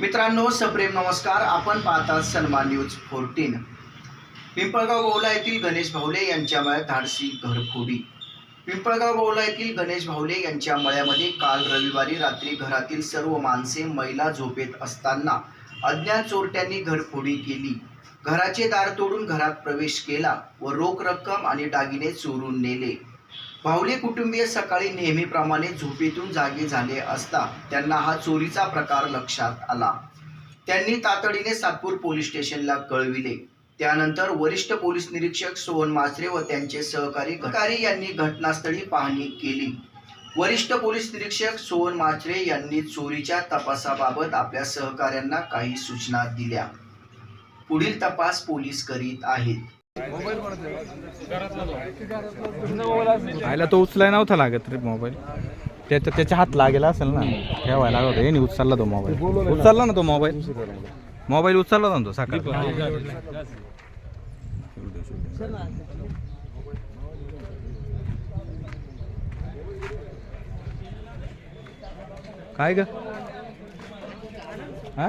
मित्रांनो सप्रेम नमस्कार. आपण पाहतात सन्मान न्यूज फोर्टीन पिंपळगाव गोवला येथील गणेश भावले यांच्या मळ्यात धाडसी घरफोडी. पिंपळगाव गोवला येथील गणेश भावले यांच्या मळ्यामध्ये काल रविवारी रात्री घरातील सर्व माणसे महिला झोपेत असताना अज्ञात चोरट्यांनी घरफोडी केली. घराचे दार तोडून घरात प्रवेश केला व रोख रक्कम आणि दागिने चोरून नेले. भावले कुटुंबीय सकाळी नेहमीप्रमाणे झोपेतून जागे झाले असता त्यांना हा चोरीचा प्रकार लक्षात आला. त्यांनी तातडीने सातपूर पोलीस स्टेशनला कळविले. त्यानंतर वरिष्ठ पोलीस निरीक्षक सोहन मासरे व त्यांचे सहकारी अधिकारी यांनी घटनास्थळी पाहणी केली. वरिष्ठ पोलीस निरीक्षक सोहन माचरे यांनी चोरीच्या तपासाबाबत आपल्या सहकाऱ्यांना काही सूचना दिल्या. पुढील तपास पोलीस करीत आहेत. आयला तो उचलाय नव्हता लागत रे मोबाईल. त्याच्या त्याच्या हात लागेला असेल ना. ठेवायला लागत हे नाही उचलला तो मोबाईल. उचलला ना तो मोबाईल? मोबाईल उचलला ना तो सकाळी. काय ग? हा?